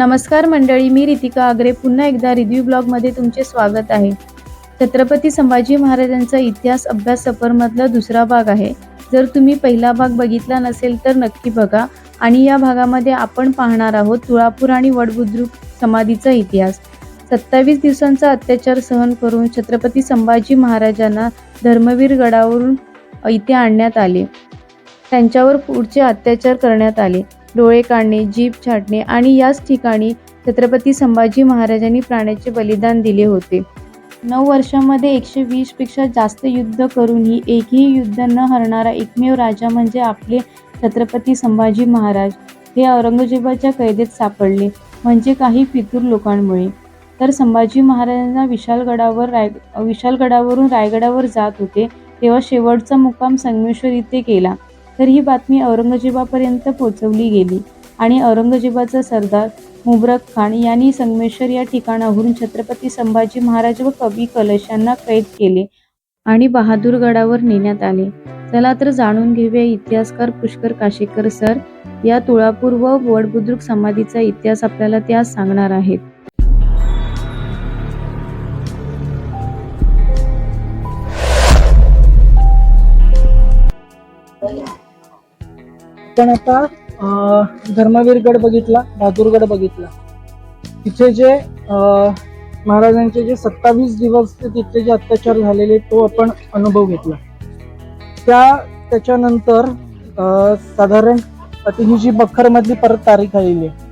नमस्कार मंडळी मी रितिका आगरे. पुन्हा एकदा रिव्ह्यू ब्लॉगमध्ये तुमचे स्वागत आहे. छत्रपती संभाजी महाराजांचा इतिहास अभ्यास सफरमधला दुसरा भाग आहे. जर तुम्ही पहिला भाग बघितला नसेल तर नक्की बघा आणि या भागामध्ये आपण पाहणार आहोत तुळापूर आणि वडबुद्रुक समाधीचा इतिहास. सत्तावीस दिवसांचा अत्याचार सहन करून छत्रपती संभाजी महाराजांना धर्मवीर गडावरून इथे आणण्यात आले. त्यांच्यावर पुढचे अत्याचार करण्यात आले. डोळे काढणे जीभ छाटणे आणि याच ठिकाणी छत्रपती संभाजी महाराजांनी प्राण्याचे बलिदान दिले होते. नऊ वर्षामध्ये एकशे वीसपेक्षा जास्त युद्ध करूनही एकही युद्ध न हरणारा एकमेव राजा म्हणजे आपले छत्रपती संभाजी महाराज हे औरंगजेबाच्या कैदेत सापडले म्हणजे काही फितूर लोकांमुळे. तर संभाजी महाराजांना विशालगडावर राय विशालगडावरून रायगडावर जात होते तेव्हा शेवटचा मुक्काम संगमेश्वर इथे केला. तर ही बातमी औरंगजेबापर्यंत पोहोचवली गेली. आणि औरंगजेबाचा सरदार मुबरक खान यांनी संगमेश्वर या ठिकाणावरून छत्रपती संभाजी महाराज व कवी कलश यांना कैद केले आणि बहादूरगडावर नेण्यात आले. चला तर जाणून घेऊया इतिहासकार पुष्कर काशेकर सर या तुळापूर व वडबुद्रुक समाधीचा इतिहास आपल्याला त्यास सांगणार आहेत. आपण आता धर्मवीरगड बघितला बहादूरगड बघितला. तिथे जे महाराजांचे जे सत्तावीस दिवस तिथे जे अत्याचार झालेले तो आपण अनुभव घेतला. त्या त्याच्यानंतर अं, साधारण आता ही जी बखर मधली परत तारीख आलेली आहे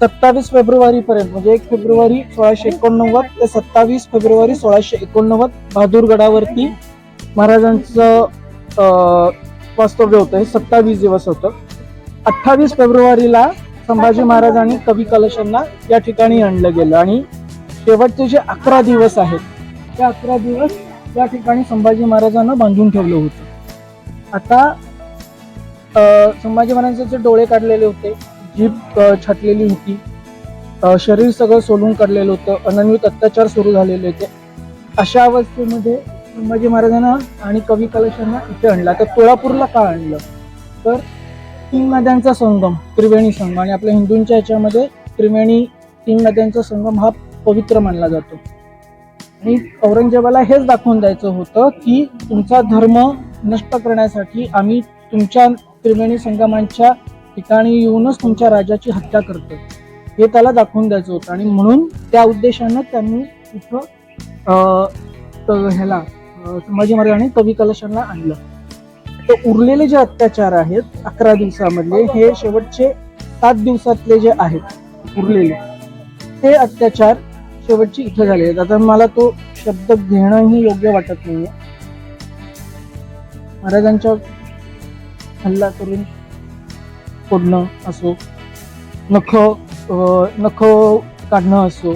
सत्तावीस फेब्रुवारी पर्यंत म्हणजे एक फेब्रुवारी सोळाशे एकोणनव्वद ते सत्तावीस फेब्रुवारी सोळाशे एकोणनव्वद बहादूरगडावरती महाराजांचं अं, वास्तव्य होतं. हे सत्तावीस दिवस होतं. अठ्ठावीस फेब्रुवारीला संभाजी महाराज आणि कवी कलशांना या ठिकाणी आणलं गेलं. आणि शेवटचे जे अकरा दिवस आहेत त्या अकरा दिवस या ठिकाणी संभाजी महाराजांना बांधून ठेवलं होतं. आता संभाजी महाराजांचे डोळे काढलेले होते जीभ छाटलेली होती शरीर सगळं सोलून काढलेलं होतं अनन्वित अत्याचार सुरू झालेले होते. अशा अवस्थेमध्ये संभाजी महाराजांना आणि कवी कलशांना इथे आणलं. तर तुळापूरला का आणलं? तर तीन नद्यांचा संगम त्रिवेणी संगम आणि आपल्या हिंदूंच्या ह्याच्यामध्ये त्रिवेणी तीन नद्यांचा संगम हा पवित्र मानला जातो. आणि औरंगजेबाला हेच दाखवून द्यायचं होतं की तुमचा धर्म नष्ट करण्यासाठी आम्ही तुमच्या त्रिवेणी संगमांच्या ठिकाणी येऊनच तुमच्या राजाची हत्या करतो हे त्याला दाखवून द्यायचं होतं आणि म्हणून त्या उद्देशानं त्यांनी तिथं ह्याला संभाजी महाराजांनी कवी कलशांना आणलं. तर उरलेले जे अत्याचार आहेत अकरा दिवसामधले हे शेवटचे सात दिवसातले जे आहेत उरलेले ते अत्याचार शेवटचे इथे झाले आहेत. आता मला तो शब्द घेणंही योग्य वाटत नाहीये. महाराजांच्या हल्ला करून फोडणं असो नख अं, नख काढणं असो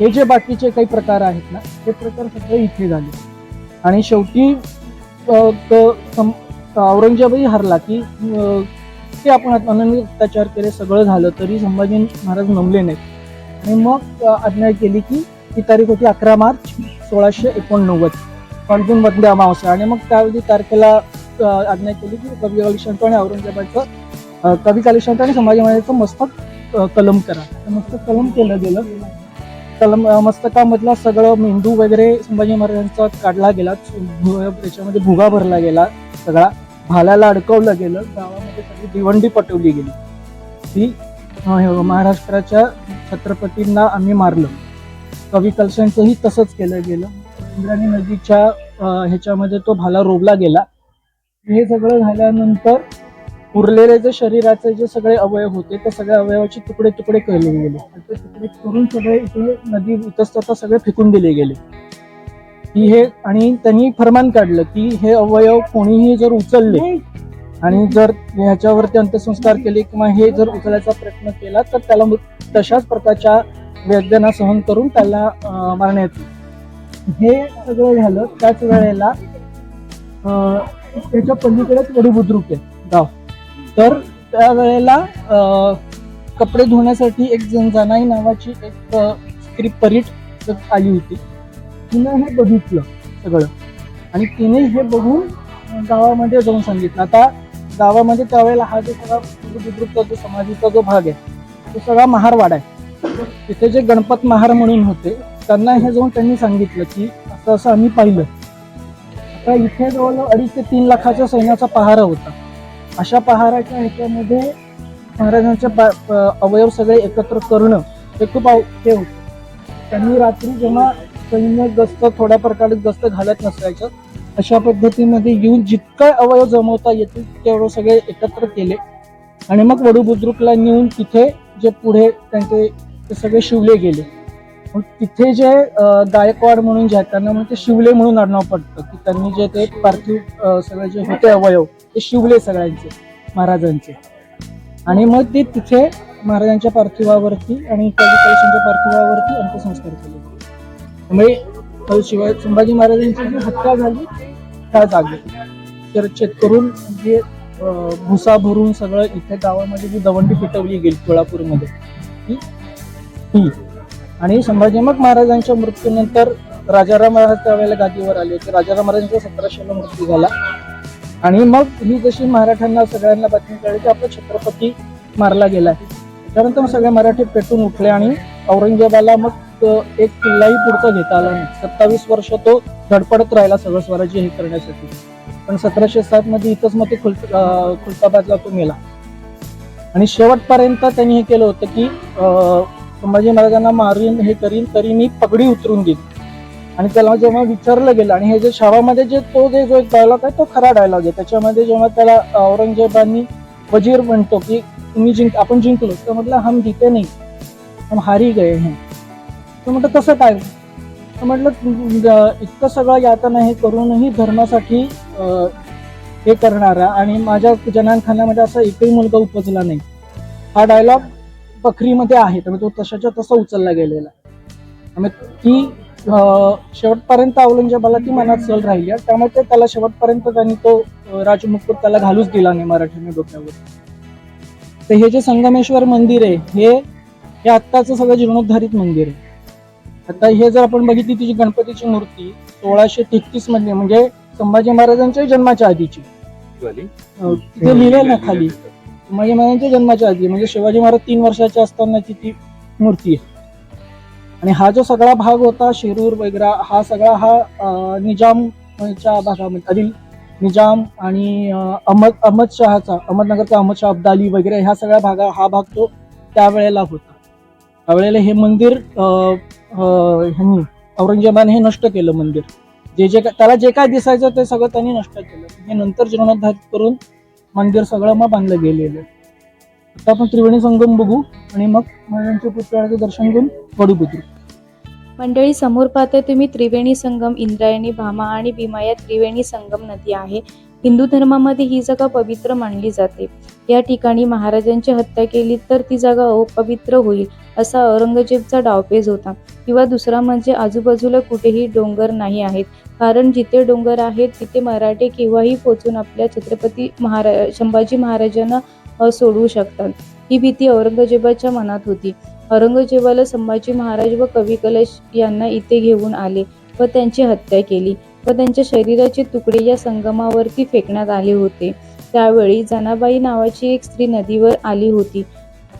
हे जे बाकीचे काही प्रकार आहेत ना हे प्रकार सगळे इथे झाले. आणि शेवटी औरंगजेबही हरला की ते आपण अनन्य अत्याचार केले सगळं झालं तरी संभाजी महाराज नमले नाहीत. आणि मग अं, आज्ञा केली की ती तारीख होती अकरा मार्च सोळाशे एकोणनव्वद. फाल्गुन मधल्या अमावस्या आणि मग त्यावेळी तारखेला आज्ञा केली की कवी कालिशांत आणि औरंगजेबाचं कवी कालिशांत आणि संभाजी महाराजांचं मस्तक कलम करा. मस्तक कलम केलं गेलं. कलम मस्तकामधला सगळं मेंदू वगैरे संभाजी महाराजांचा काढला गेला. भु- त्याच्यामध्ये भुगा भरला गेला सगळा. भाल्याला अडकवलं गेलं गावामध्ये सगळी दिवंडी पटवली गेली. ती महाराष्ट्राच्या छत्रपतींना आम्ही मारलं. कवी कलशांचंही तसंच केलं गेलं. इंद्राणी नदीच्या ह्याच्यामध्ये तो भाला रोवला गेला. हे सगळं झाल्यानंतर उरलेले जे शरीराचे जे सगळे अवयव होते ते सगळ्या अवयवाचे तुकडे तुकडे केले गेले. ते तुकडे करून सगळे इथे नदी इतस्ततः सगळे फेकून दिले गेले. की हे आणि त्यांनी फरमान काढलं की हे अवयव कोणीही जर उचलले आणि जर ह्याच्यावरती अंत्यसंस्कार केले किंवा हे जर उचलायचा प्रयत्न केला तर त्याला तशाच प्रकारच्या वेदना सहन करून त्याला मारण्यात हे सगळं झालं त्याच वेळेला अं, त्याच्या पलीकडेच वडी बुद्रुक आहे गाव. तर त्यावेळेला अं, कपडे धुण्यासाठी एक जनजानाई नावाची एक स्त्री परीट आली होती. तिनं हे बघितलं सगळं. आणि तिने हे बघून गावामध्ये जाऊन सांगितलं. आता गावामध्ये त्यावेळेला हा जो सगळा बुद्रुकचा जो समाधीचा जो भाग आहे तो सगळा महारवाडा आहे. तिथे जे गणपत महार म्हणून होते त्यांना हे जाऊन त्यांनी सांगितलं की असं असं आम्ही पाहिलं. आता इथे जवळ अडीच ते तीन लाखाच्या सैन्याचा पहारा होता. अशा पहाराच्या ह्याच्यामध्ये महाराजांचे अवयव सगळे एकत्र करणं हे खूप हे होतं. त्यांनी रात्री जेव्हा सैन्य गस्त थोड्या प्रकारे गस्त घालत नसायचं. अशा पद्धतीमध्ये येऊन जितका अवयव जमवता येतील तेवढं सगळे एकत्र केले. आणि मग वडू बुद्रुकला नेऊन तिथे जे पुढे त्यांचे ते सगळे शिवले गेले. मग तिथे जे गायकवाड म्हणून जे आहेत त्यांना मग ते शिवले म्हणून आडनाव पडतं. की त्यांनी जे ते पार्थिव सगळे जे होते अवयव ते शिवले सगळ्यांचे महाराजांचे. आणि मग ते तिथे महाराजांच्या पार्थिवावरती आणि कवी कलशांच्या पार्थिवावरती अंत्यसंस्कार केले. त्यामुळे शिवाय संभाजी महाराजांची जी हत्या झाली त्या जागेत चर्चेत करून जे म्हणजे, भुसा भरून सगळं इथे गावामध्ये जी दवंडी पिटवली गेली कोल्हापूरमध्ये ती ही आणि संभाजी मग महाराजांच्या मृत्यूनंतर राजाराम महाराज त्यावेळेला गादीवर आले. होते राजाराम महाराजांचा सतराशेला मृत्यू झाला. आणि मग ही जशी मराठ्यांना सगळ्यांना बातमी कळली की आपला छत्रपती मारला गेला त्यानंतर मग सगळे मराठी पेटून उठले आणि औरंगजेबाला मग एक किल्लाही पुढचा घेता आला नाही. सत्तावीस वर्ष तो धडपडत राहिला सगळं स्वराज्य हे करण्यासाठी. पण सतराशे सात मध्ये इथंच मग ते खुल खुलताबादला तो मेला. आणि शेवटपर्यंत त्यांनी हे केलं होतं की संभाजी महाराजांना मारीन हे करीन तरी मी पगडी उतरून देईन. आणि त्याला जेव्हा विचारलं गेलं आणि हे जे शावामध्ये जे तो जे जो एक डायलॉग आहे तो खरा डायलॉग आहे. त्याच्यामध्ये जेव्हा त्याला औरंगजेबांनी वजीर म्हणतो की तुम्ही जिंक आपण जिंकलो. तर म्हटलं हम जिते नाही. हम हारी गए हैं। तर म्हटलं कसं काय? तर म्हटलं इतकं सगळं यातना हे करूनही धर्मासाठी हे करणारा आणि माझ्या जनानखान्यामध्ये असा एकही मुलगा उपजला नाही. हा डायलॉग बकरीमध्ये आहे त्यामुळे तो तशाच्या तसा उचलला गेलेला. त्यामुळे ती शेवटपर्यंत औरंगजेबाला ती मनात सल राहिली त्यामुळे ते त्याला शेवटपर्यंत त्यांनी तो राजमुकुट त्याला घालूच दिला नाही मराठीने डोक्यावर. तर हे जे संगमेश्वर मंदिर आहे हे हे आत्ताचं सगळं जीर्णोद्धारित मंदिर आहे. आता हे जर आपण बघितली तिची गणपतीची मूर्ती सोळाशे तेहतीसमध्ये म्हणजे संभाजी महाराजांच्या जन्माच्या आधीची. तिथे लिहिलंय ना खाली. संभाजी महाराजांच्या जन्माच्या आधी म्हणजे शिवाजी महाराज तीन वर्षाचे असतानाची ती मूर्ती आहे. आणि हा जो सगळा भाग होता शिरूर वगैरे हा सगळा हा निजामच्या भागामध्ये आदिल निजाम आणि अहमद अहमद शहाचा अहमदनगरचा अहमद शाह अब्दाली वगैरे ह्या सगळ्या भागा हा भाग तो त्यावेळेला होता. त्यावेळेला हे मंदिर अं, ह्यांनी औरंगजेबाने हे नष्ट केलं मंदिर. जे जे त्याला जे काय दिसायचं ते सगळं त्यांनी नष्ट केलं. हे नंतर जीर्णोद्धार करून मंदिर सगळं मग बांधलं गेलेलं. आता आपण त्रिवेणी संगम बघू आणि मग महाराजांच्या पुतळ्याचं दर्शन घेऊन वडू बुद्रुक मंडळी समोर पाहते तुम्ही त्रिवेणी संगम इंद्रायणी भामा आणि भीमा या त्रिवेणी संगम नदी आहे. हिंदू धर्मामध्ये ही जागा पवित्र मानली जाते. या ठिकाणी महाराजांची हत्या केली तर ती जागा अपवित्र होईल असा औरंगजेबचा डावपेज होता. किंवा दुसरा म्हणजे आजूबाजूला कुठेही डोंगर नाही आहेत. कारण जिथे डोंगर आहेत तिथे मराठे केव्हाही पोचून आपल्या छत्रपती महारा संभाजी महाराजांना सोडवू शकतात. ही भीती औरंगजेबाच्या मनात होती. औरंगजेबाला संभाजी महाराज व कवी कलश यांना इथे घेऊन आले व त्यांची हत्या केली. व त्यांच्या शरीराचे तुकडे या संगमावरती फेकण्यात आले होते. त्यावेळी जनाबाई नावाची एक स्त्री नदीवर आली होती.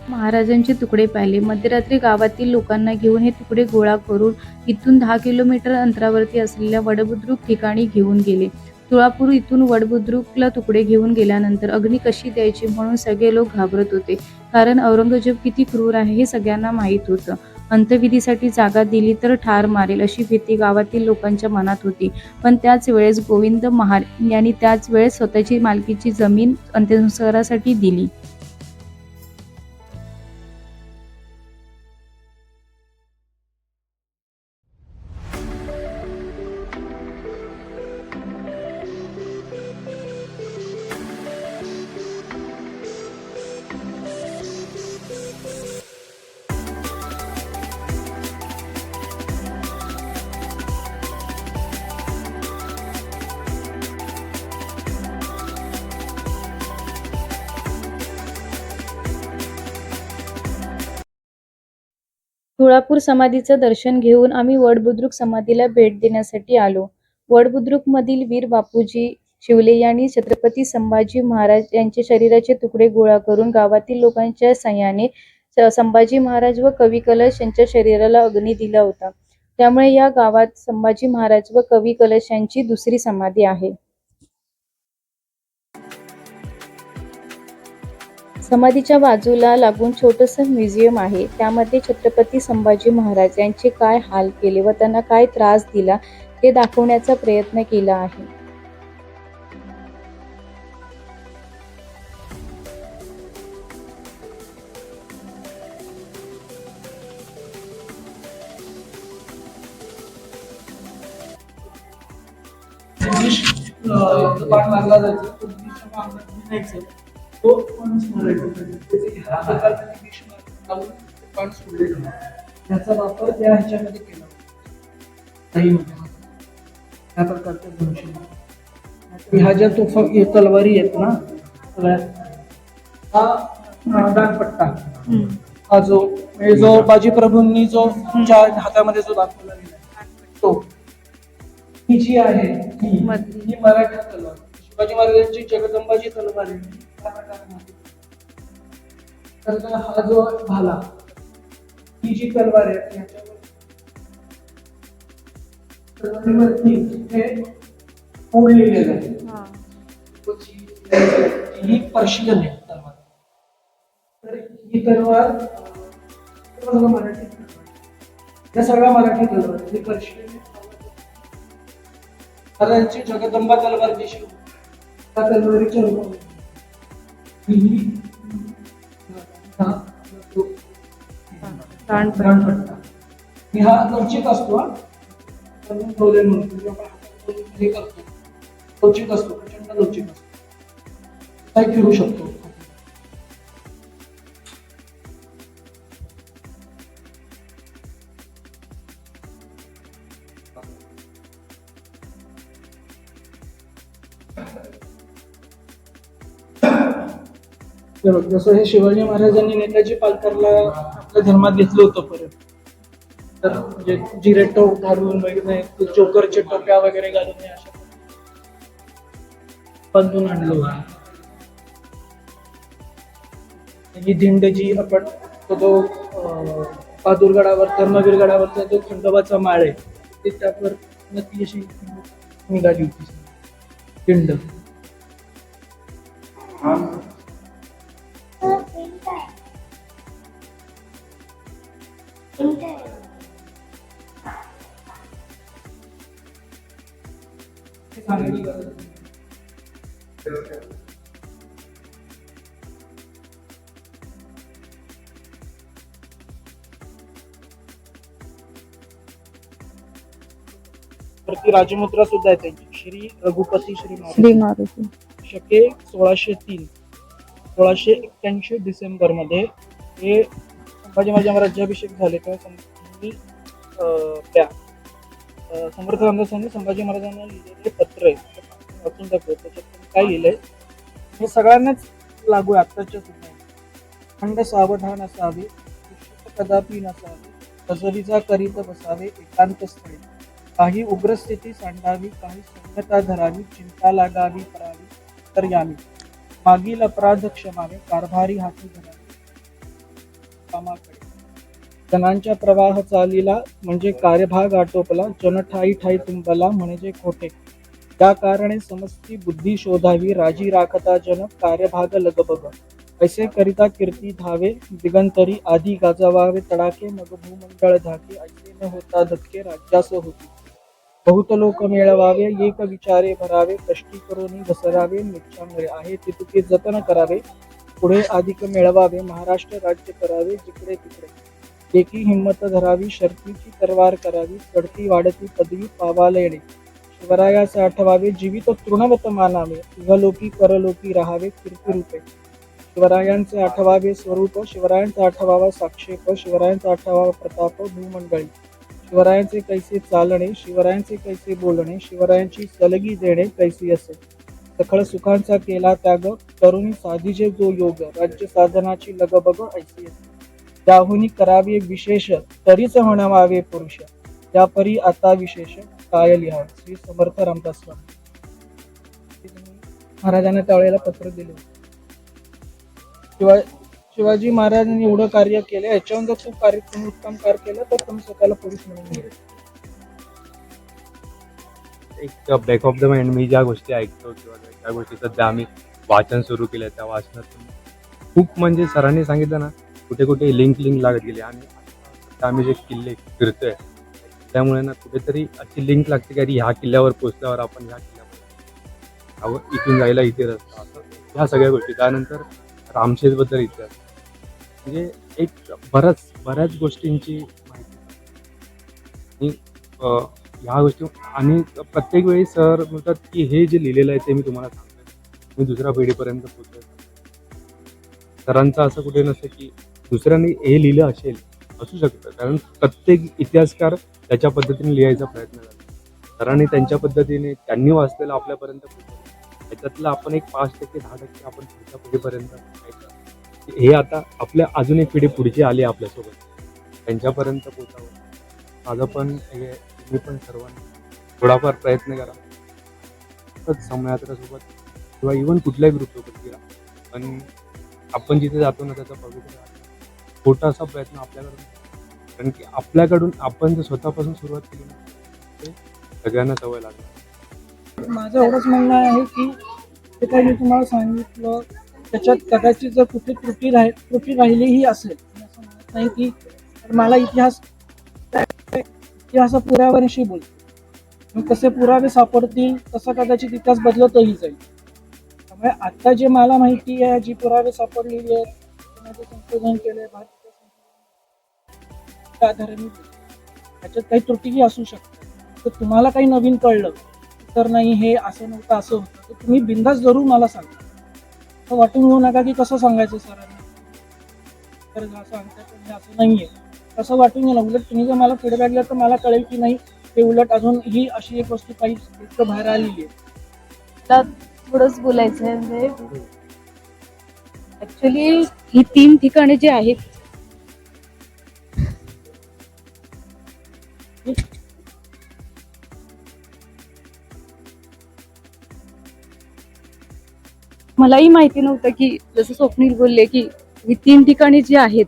महाराजांचे तुकडे पाहिले. मध्यरात्री गावातील लोकांना घेऊन हे तुकडे गोळा करून इथून दहा किलोमीटर अंतरावरती असलेल्या वडबुद्रुक ठिकाणी घेऊन गेले. तुळापूर इथून वडबुद्रुकला तुकडे घेऊन गेल्यानंतर अग्नी कशी द्यायची म्हणून सगळे लोक घाबरत होते. कारण औरंगजेब किती क्रूर आहे हे सगळ्यांना माहीत होतं. अंत्यविधीसाठी जागा दिली तर ठार मारेल अशी भीती गावातील लोकांच्या मनात होती. पण त्याच वेळेस गोविंद महार यांनी त्याच वेळेस स्वतःची मालकीची जमीन अंत्यसंस्कारासाठी दिली. तुळापूर समाधीचं दर्शन घेऊन आम्ही वडबुद्रुक समाधीला भेट देण्यासाठी आलो. वडबुद्रुकमधील वीर बापूजी शिवले यांनी छत्रपती संभाजी महाराज यांचे शरीराचे तुकडे गोळा करून गावातील लोकांच्या सहाय्याने संभाजी महाराज व कवी कलश यांच्या शरीराला अग्नी दिला होता. त्यामुळे या गावात संभाजी महाराज व कवी कलश यांची दुसरी समाधी आहे. समाधीच्या बाजूला लागून छोटस म्युझियम आहे. त्यामध्ये छत्रपती संभाजी महाराज यांचे काय हाल केले व त्यांना काय त्रास दिला ते दाखवण्याचा प्रयत्न केला आहे. विष लागला जायचं. तो त्याचे ह्या सोडले त्याचा वापर त्या ह्याच्यामध्ये केला काही प्रकारच्या ज्या तोफा तलवारी आहेत ना सगळ्या हा दानपट्टा हा जो म्हणजे जो बाजी प्रभूंनी जो ज्या हातामध्ये जो दाखवला गेला तो ही जी आहे ही. ही मराठा तलवार शिवाजी महाराजांची जगदंबाची तलवार आहे हा जो भाला ही जी तलवार आहे तलवारीवरती हे आहे? ही. पर्शियन आहे तलवार. तर ही तलवार मराठी. या सगळ्या मराठी तलवार ही पर्शियन. महाराजांची जगदंबा तलवार जी शिव त्या तलवारीच्या रूपामध्ये हा प्राणपट्टा हा लवचिक असतो आपण हे करतो लवचिक असतो प्रचंड लवचिक असतो काय फिरू शकतो हे बघ, जसं हे शिवाजी महाराजांनी नेताजी पालकरला आपल्या धर्मात घेतलं होतं परत. तर म्हणजे जिरेटो घालून वगैरे ते टोप्या वगैरे घालून हे अशा बांधून आणलं होतं. ही दिंड जी आपण तो जो पादुरगडावर बहादूरगडावर धर्मवीर गडावरचा जो खंडोबाचा माळ आहे ते त्यावर ती अशी निघाली होती. दिंड. राजमुद्रा सुद्धा आहे त्यांची. श्री रघुपती श्री श्री मारुती. शके सोळाशे तीन. सोळाशे एक्क्याऐंशी डिसेंबरमध्ये हे संभाजी महाराजांवर राज्याभिषेक झाले तेव्हा मी त्या अं, समर्थ रामदासांनी संभाजी महाराजांना लिहिलेले पत्र आहे. वाचून दाखवू त्याच्यात काय लिहिलंय? हे सगळ्यांनाच लागू आहे आत्ताच्या सुद्धा. खंड सावधान असावे कदापि नसावे हजरीचा करीत बसावे एकांत स्थळी. काही उग्र स्थिती सांडावी काही सौम्यता धरावी चिंता लागावी करावी तर यावी मागील अपराध क्षमावे कारभारी हाती धरावी. कामाकडे. जनांच्या प्रवाह चालीला म्हणजे कार्यभाग आटोपला जन ठाई ठाई तुंबला म्हणजे खोटे. त्या कारणे समस्ती बुद्धी शोधावी राजी राखता जन कार्यभाग लगबग. ऐसे करिता कीर्ती धावे दिगंतरी आधी गाजवावे तडाके मग भूमंडळ धाके ऐसे न होता धक्के राज्यास होती. बहुत लोक मिळवावे एक विचारे भरावे कष्टी करून घसरावे निच्छांगरे आहे तितुके जतन करावे पुढे अधिक मिळवावे महाराष्ट्र राज्य करावे जिकडे तिकडे. एकी हिंमत धरावी शर्तीची तरवार करावी चढती वाढती पदवी पावाला येणे. शिवरायास आठवावे जीवित तृणवत मानावे इहलोकी परलोकी राहावे कीर्तिरूपे शिवरायांचे आठवावे स्वरूप शिवरायांचा आठवावा साक्षेप शिवरायांचा आठवावा प्रताप भूमंडळी. शिवरायांचे कैसे चालणे शिवरायांचे कैसे बोलणे शिवरायांची सलगी देणे कैसी असे? सखळ सुखांचा केला त्याग. तरुणी साधीचे जो योग राज्य साधनाची लगबग ऐसी त्याहुनी करावे विशेष तरीच म्हणावे पुरुष. त्यापरी आता विशेष काय लिहा श्री समर्थ रामदास स्वामी. महाराजांना त्यावेळेला पत्र दिले. शिवाय शिवाजी महाराजांनी एवढं कार्य केलं. याच्यावर जर खूप कार्य तुम्ही उत्तम कार्य केलं तर तुम्ही स्वतःला पुरुष म्हणून एक बॅक ऑफ द माइंड मी ज्या गोष्टी ऐकतो किंवा ज्या गोष्टी सध्या आम्ही वाचन सुरू केलं त्या वाचनातून खूप म्हणजे सरांनी सांगितलं ना कुठे कुठे लिंक लिंक लागत गेली. आणि आम्ही जे किल्ले फिरतोय त्यामुळे ना कुठेतरी अशी लिंक लागते की अरे ह्या किल्ल्यावर पोचल्यावर आपण ह्या किल्ल्यावर इथून जायला इथे रस्ता. असं ह्या सगळ्या गोष्टी. त्यानंतर रामशेजबद्दल इतिहास. म्हणजे एक बऱ्याच बऱ्याच गोष्टींची माहिती. आणि ह्या गोष्टी. आणि प्रत्येक वेळी सर म्हणतात की हे जे लिहिलेलं आहे ते मी तुम्हाला सांगतो मी दुसऱ्या पिढीपर्यंत पोहोचतो सरांचं असं कुठे नसतं की दुसऱ्यांनी हे लिहिलं असेल असू शकतं. कारण प्रत्येक इतिहासकार त्याच्या पद्धतीने लिहायचा प्रयत्न करतो सरांनी त्यांच्या पद्धतीने त्यांनी वाचलेलं आपल्यापर्यंत पोहोचवलं. त्याच्यातलं आपण एक पाच टक्के दहा टक्के आपण पुढच्या पिढीपर्यंत हे आता आपल्या अजून एक पिढी पुढची आली आपल्यासोबत. त्यांच्यापर्यंत पोचावं माझं पण हे तुम्ही पण सर्वांनी थोडाफार प्रयत्न करा. सतत समयात्रासोबत किंवा इवन कुठल्याही ग्रुपसोबत गेला पण आपण जिथे जातो ना त्याचा पवित्र छोटासा प्रयत्न आपल्याकडून कारण की आपल्याकडून आपण जर स्वतःपासून सुरुवात केली ना ते सगळ्यांना सवय लागणार माझं एवढंच म्हणणं आहे की ते काही मी तुम्हाला सांगितलं त्याच्यात कदाचित जर कुठे त्रुटी राह त्रुटी राहिलीही असेल असं म्हणत नाही की तर मला इतिहास की असं पुराव्याविषयी बोलतो मग कसे पुरावे सापडतील तसा कदाचित इतिहास बदलतही जाईल. त्यामुळे आता जे मला माहिती आहे जी पुरावे सापडलेली आहेत ते संशोधन भारतीय त्याच्यात काही त्रुटीही असू शकतात. तर तुम्हाला काही नवीन कळलं तर नाही हे असं नव्हतं असं होतं तर तुम्ही बिंदास जरूर मला सांगा. तर वाटून घेऊ नका की कसं सांगायचं सरांना. तर असं असं नाहीये. तसं वाटून घ्या ना उलट तुम्ही जर मला फीडबॅक दिला तर मला कळेल की नाही ते उलट अजून ही अशी एक वस्तू काही गोष्ट बाहेर आलेली आहे. थोडंच बोलायचं आहे म्हणजे ऍक्च्युली ही तीन ठिकाणे जी आहेत मलाही माहिती नव्हतं की जसं स्वप्नील बोलले की ही तीन ठिकाणी जी आहेत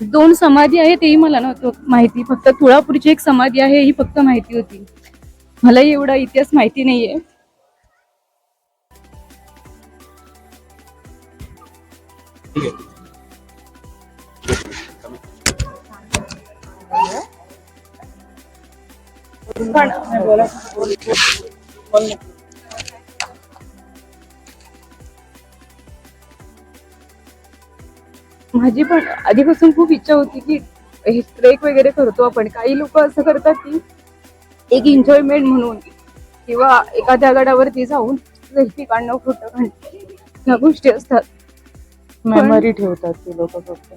दोन समाधी आहे तेही मला नव्हतं माहिती. फक्त तुळापूरची एक समाधी आहे ही फक्त माहिती होती. मलाही एवढा इतिहास माहिती नाहीये. पण माझी पण आधीपासून खूप इच्छा होती की हे ट्रेक वगैरे करतो आपण. काही लोक असं करतात की एक एन्जॉयमेंट म्हणून किंवा एखाद्या गडावरती जाऊन सेल्फी काढणं फोटो काढणं ह्या गोष्टी असतात. मेमरी ठेवतात ते लोक फक्त.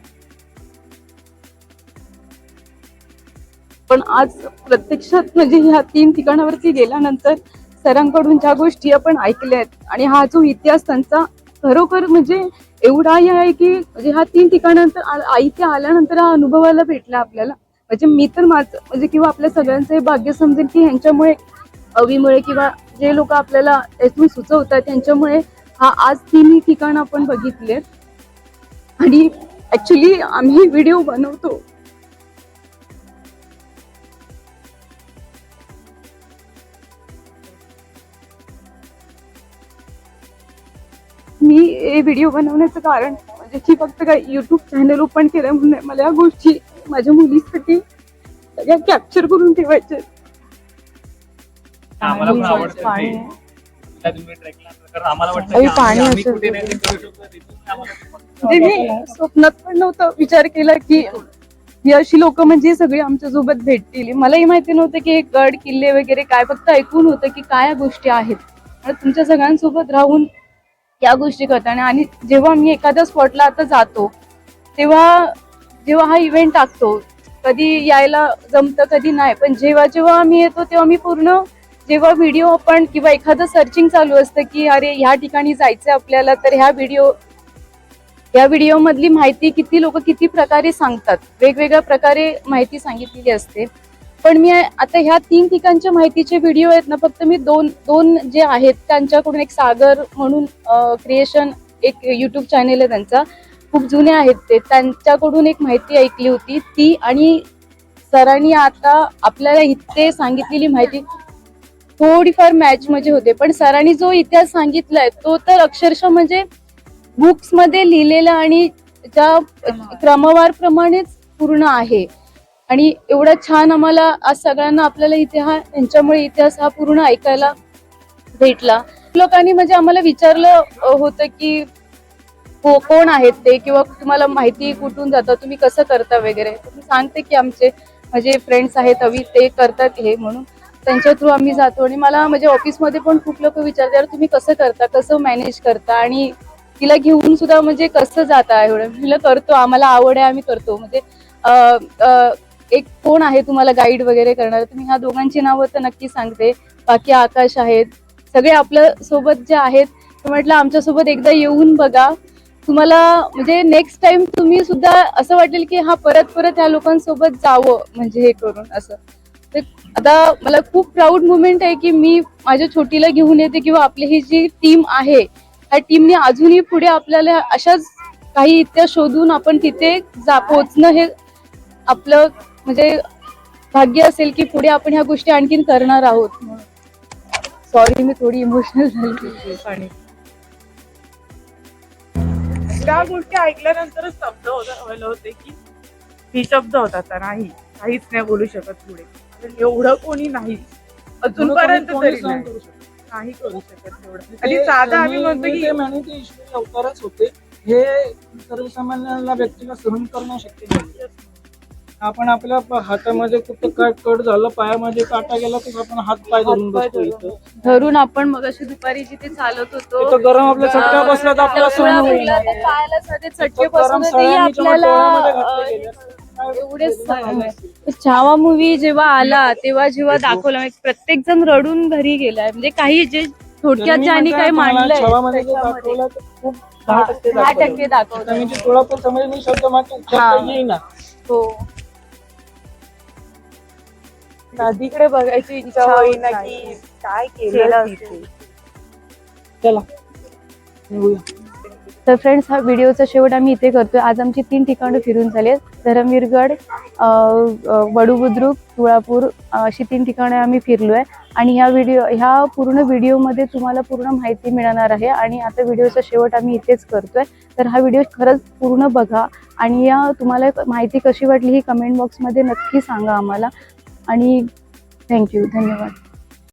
पण आज प्रत्यक्षात म्हणजे ह्या तीन ठिकाणावरती गेल्यानंतर सरांकडून ज्या गोष्टी आपण ऐकल्या आहेत आणि हा जो इतिहास त्यांचा खरोखर म्हणजे एवढा हे आहे की म्हणजे ह्या तीन ठिकाणानंतर आ- आल्यानंतर हा अनुभवाला भेटला आपल्याला. म्हणजे मी तर माझं म्हणजे किंवा आपल्या सगळ्यांचं हे भाग्य समजेल की ह्यांच्यामुळे अवीमुळे किंवा जे लोक आपल्याला यातून सुचवतात त्यांच्यामुळे हा आज तिन्ही ठिकाणं आपण बघितले आणि ऍक्च्युली आम्ही व्हिडिओ बनवतो. हे व्हिडिओ बनवण्याचं कारण म्हणजे की फक्त काय युट्यूब चॅनल ओपन केलं म्हणून. मला या गोष्टी माझ्या मुलीसाठी सगळ्या कॅप्चर करून ठेवायच्या. आम्हाला पण पाणी आवडतं पाणी ते. त्या तुम्ही ट्रेकला कारण आम्हाला वाटतं अरे की पाणी आम्ही असेल कुठे तर. नाही ते करू शकतो तिथून आम्हाला म्हणजे मी स्वप्नात पण नव्हतं विचार केला की ही अशी लोक म्हणजे सगळी आमच्यासोबत भेटतील मलाही माहिती नव्हतं की हे गड किल्ले वगैरे काय फक्त ऐकून होतं की काय या गोष्टी आहेत आणि तुमच्या सगळ्यांसोबत राहून या गोष्टी करताना आणि जेव्हा मी एखाद्या स्पॉटला आता जातो तेव्हा जेव्हा हा इव्हेंट टाकतो कधी यायला जमतं कधी नाही पण जेव्हा जेव्हा आम्ही येतो तेव्हा मी पूर्ण जेव्हा व्हिडिओ आपण किंवा एखादं सर्चिंग चालू असतं की अरे ह्या ठिकाणी जायचं आपल्याला तर ह्या व्हिडिओ या व्हिडिओमधली माहिती किती लोक किती प्रकारे सांगतात? वेगवेगळ्या प्रकारे माहिती सांगितलेली असते. पण मी आता ह्या तीन ठिकाणच्या माहितीचे व्हिडिओ आहेत ना फक्त मी दोन दोन जे आहेत त्यांच्याकडून एक सागर म्हणून क्रिएशन एक युट्यूब चॅनेल आहे त्यांचा. खूप जुने आहेत ते. त्यांच्याकडून एक माहिती ऐकली होती. ती आणि सरांनी आता आपल्याला इथे सांगितलेली माहिती थोडीफार मॅच मध्ये होते. पण सरांनी जो इतिहास सांगितलाय तो तर अक्षरशः म्हणजे बुक्समध्ये लिहिलेला आणि ज्या क्रमवार प्रमाणेच पूर्ण आहे. आणि एवढा छान आम्हाला आज सगळ्यांना आपल्याला इतिहास यांच्यामुळे इतिहास हा पूर्ण ऐकायला भेटला. लोकांनी म्हणजे आम्हाला विचारलं होतं की को कोण आहेत ते किंवा तुम्हाला माहिती कुठून जातं तुम्ही कसं करता वगैरे. मी सांगते की आमचे माझे फ्रेंड्स आहेत अवी ते करतात हे म्हणून. त्यांच्या थ्रू आम्ही जातो आणि मला म्हणजे ऑफिसमध्ये पण खूप लोक विचारतात "अरे, तुम्ही कसं करता कसं मॅनेज करता? आणि तिला घेऊन सुद्धा म्हणजे कसं जाता एवढं. म्हणलं करतो आम्हाला आवड आहे आम्ही करतो. म्हणजे एक कोण आहे तुम्हाला गाईड वगैरे करणार? तर मी ह्या दोघांची नावं तर नक्की सांगते. बाकी आकाश आहेत. सगळे आपल्यासोबत जे आहेत तर म्हटलं आमच्यासोबत एकदा येऊन बघा. तुम्हाला म्हणजे नेक्स्ट टाइम तुम्ही सुद्धा असं वाटेल की हा परत परत ह्या लोकांसोबत जावं म्हणजे हे करून असं. तर आता मला खूप प्राऊड मुमेंट आहे की मी माझ्या छोटीला घेऊन येते किंवा आपली ही जी टीम आहे ह्या टीमने अजूनही पुढे आपल्याला अशाच काही इत्या शोधून आपण तिथे जा पोचणं हे आपलं म्हणजे भाग्य असेल की पुढे आपण ह्या गोष्टी आणखीन करणार आहोत. सॉरी मी थोडी इमोशनल झाली. त्या गोष्टी ऐकल्यानंतरच स्तब्ध होत व्हायला होते की ही शब्द होता तर नाही. काहीच नाही बोलू शकत पुढे. पण एवढं कोणी नाही. अजूनपर्यंत तरी नाही. करू शकत. नाही करू शकत एवढं. नाही. आणि साधा आम्ही म्हणतो मी की ते म्हणेन ते ईश्वरी अवतारच होते. हे सर्वसामान्यांना व्यक्तीला सहन करणं शक्य नाही. आपण आपल्या प- हातामध्ये कुठं काय कट झालं पायामध्ये काटा गेला तर आपण हात पाय धरून बसतो धरून. इथं. धरून आपण मग अशी दुपारी जिथे चालत होतो इथं गरम आपल्या चटका बसला तर आपल्याला सहन होईल. वेगळा ते पायाला साधे चटके बसून तेही आपल्याला अं, झाले. असतील. छावा मूवी जेव्हा आला तेव्हा जेव्हा दाखवला म्हणजे प्रत्येक जण रडून घरी गेलाय. म्हणजे काही जे थोडक्यात ज्यांनी म्हणतो काही मांडलंय छावामध्ये जे त्याच्यामध्ये. दाखवलं ते खूप दहा टक्के दहा दाखवलं. टक्के दाखवलं. आता मी जे थोडा पण समज मी शब्द मात्र उच्चारता येईना. हो. नदीकडे बघायची इच्छा होईना की काय केलं तिथे चला. निघूया. तर फ्रेंड्स हा व्हिडिओचा शेवट आम्ही इथे करतोय. आज आमची तीन ठिकाणं फिरून झाली आहेत. धरमवीरगड अं, वडूबुद्रुक तुळापूर अशी तीन ठिकाणे आम्ही फिरलोय. आणि ह्या व्हिडिओ ह्या पूर्ण व्हिडिओमध्ये तुम्हाला पूर्ण माहिती मिळणार आहे. आणि आता व्हिडिओचा शेवट आम्ही इथेच करतोय. तर हा व्हिडिओ खरंच पूर्ण बघा. आणि या तुम्हाला माहिती कशी वाटली ही कमेंट बॉक्समध्ये नक्की सांगा आम्हाला. आणि थँक्यू धन्यवाद.